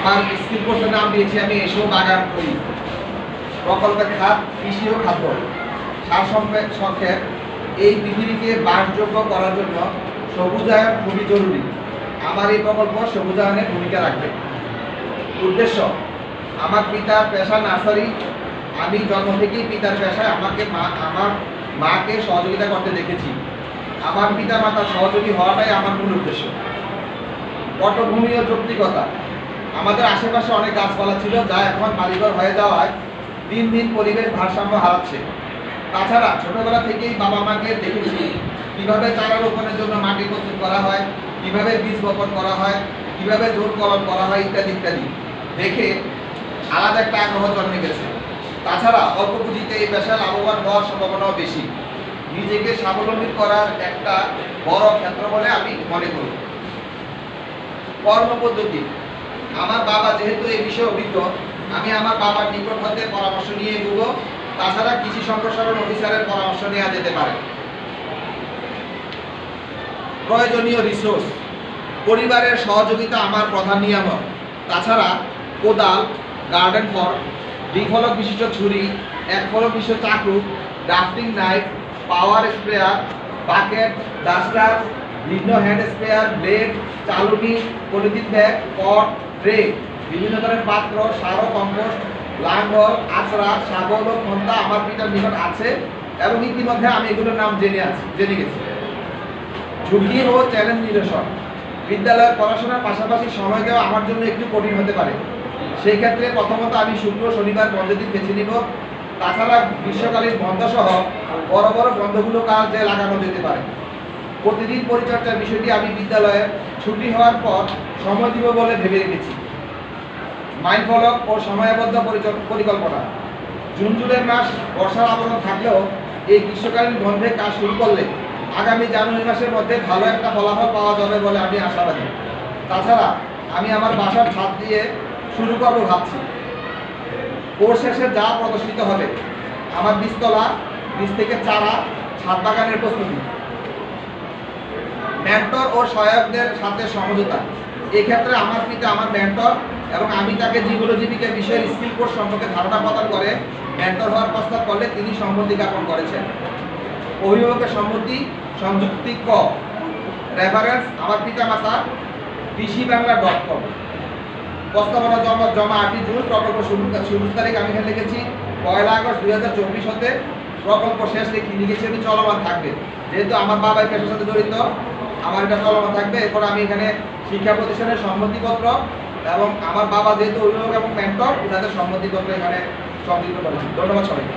আমার স্কিল কোর্সে নাম দিয়েছি আমি এসো বাগান করি। প্রকল্পের খাত, কৃষি ও খাদ্য। সার সংক্ষেপ, এই পৃথিবীকে বাসযোগ্য করার জন্য সবুজায়ন খুবই জরুরি। আমার এই প্রকল্প সবুজায়নের ভূমিকা রাখবে। উদ্দেশ্য, আমার পিতার পেশা নার্সারি। আমি জন্ম থেকেই পিতার পেশায় আমাকে মা, আমার মাকে সহযোগিতা করতে দেখেছি। আমার পিতা মাতার সহযোগী হওয়াটাই আমার মূল উদ্দেশ্য। পটভূমি ও যৌক্তিকতা আমাদের আশেপাশে অনেক গাছপালা ছিল যা এখন বাড়িঘর হয়ে যাওয়ায় দিন দিন পরিবেশ ভারসাম্য হারাচ্ছে। তাছাড়া ছোটবেলা থেকেই বাবা মাকে দেখেছি কীভাবে চারা রোপণের জন্য মাটি প্রস্তুত করা হয়, কীভাবে বীজ বপন করা হয়, কীভাবে জোর কলম করা হয় ইত্যাদি ইত্যাদি। দেখে আলাদা একটা আগ্রহ জন্মে গেছে। তাছাড়া অল্প পুঁজিতে এই পেশায় লাভবান হওয়ার সম্ভাবনাও বেশি। নিজেকে স্বাবলম্বী করার একটা বড় ক্ষেত্র বলে আমি মনে করি। কর্মপদ্ধতি আমার বাবা যেহেতু এই বিষয়ে অভিজ্ঞ, আমি আমার বাবার নিকট হতে পরামর্শ নিয়ে এগোবো। তাছাড়া কৃষি সম্প্রসারণ অফিসারের পরামর্শ নেওয়া যেতে পারে। প্রয়োজনীয় রিসোর্স পরিবারের সহযোগিতা আমার প্রধান নিয়ামক। তাছাড়া কোদাল গার্ডেন ফর দ্বিফলক বিশিষ্ট ছুরি, এক ফলক বিশিষ্ট চাকু drafting knife power sprayer bucket duster ভিন্ন হ্যান্ড স্প্রেয়ার ব্লেড চালুনি, পলিথিন ব্যাগ পট ট্রে বিভিন্ন ধরনের পাত্র সার ও কম্পোস্ট, লাঙ্গল, আছড়া শাবল ও খন্তা আমার পিতার নিকট আছে এবং ইতিমধ্যে আমি এগুলোর নাম জেনে আছি, জেনে গেছি। ঝুঁকি ও চ্যালেঞ্জ নিরসন। বিদ্যালয়ের পড়াশোনার পাশাপাশি সময় দেওয়া আমার জন্য একটু কঠিন হতে পারে। সেই ক্ষেত্রে প্রথমত আমি শুক্র শনিবার বন্ধ দিন বেছে নিব। তাছাড়া গ্রীষ্মকালীন বন্ধ সহ বড় বড় বন্ধগুলো কাজে লাগানো যেতে পারে। প্রতিদিন পরিচর্যার বিষয়টি আমি বিদ্যালয়ে ছুটি হওয়ার পর সময় দিব বলে ভেবে রেখেছি। মাইল ফলক ও সময়াবদ্ধ পরিকল্পনা। জুন, জুলাই মাস বর্ষার আবরণ থাকলেও এই গ্রীষ্মকালীন বন্ধে কাজ শুরু করলে আগামী জানুয়ারি মাসের মধ্যে ভালো একটা ফলাফল পাওয়া যাবে বলে আমি আশাবাদী। তাছাড়া আমি আমার বাসার ছাদ দিয়ে শুরু করব ভাবছি। কোর্স শেষে যা প্রদর্শিত হবে, আমার বীজতলা, বীজ থেকে চারা, ছাদ বাগানের প্রস্তুতি। মেন্টর ও সহায়কদের সাথে সমঝোতা। এক্ষেত্রে আমার পিতা আমার মেন্টর এবং আমি তাকে জীবন জীবিকা বিষয়ের স্কিল কোর্স সম্পর্কে ধারণা প্রদান করে মেন্টর হওয়ার প্রস্তাব করলে তিনি সম্মতি জ্ঞাপন করেছেন। অভিভাবকের সম্মতি সংযুক্তি ক। রেফারেন্স আমার পিতা মাতা কৃষি বাংলা ডট কম প্রস্তাবনা জমা জমা আটই জুন, প্রকল্প শুরু শুরু তারিখ আমি এখানে লিখেছি, পয়লা আগস্ট দুই হাজার চব্বিশ হতে প্রকল্প শেষ লিখে লিখেছি আমি চলমান থাকবে। যেহেতু আমার বাবার পেশার সাথে জড়িত, আমার এটা চলমান থাকবে। এরপর আমি এখানে শিক্ষা প্রতিষ্ঠানের সম্মতিপত্র এবং আমার বাবা যেহেতু অভিভাবক এবং মেন্টর তাদের সম্মতিপত্র এখানে সংযুক্ত করেছি। ধন্যবাদ সবাইকে।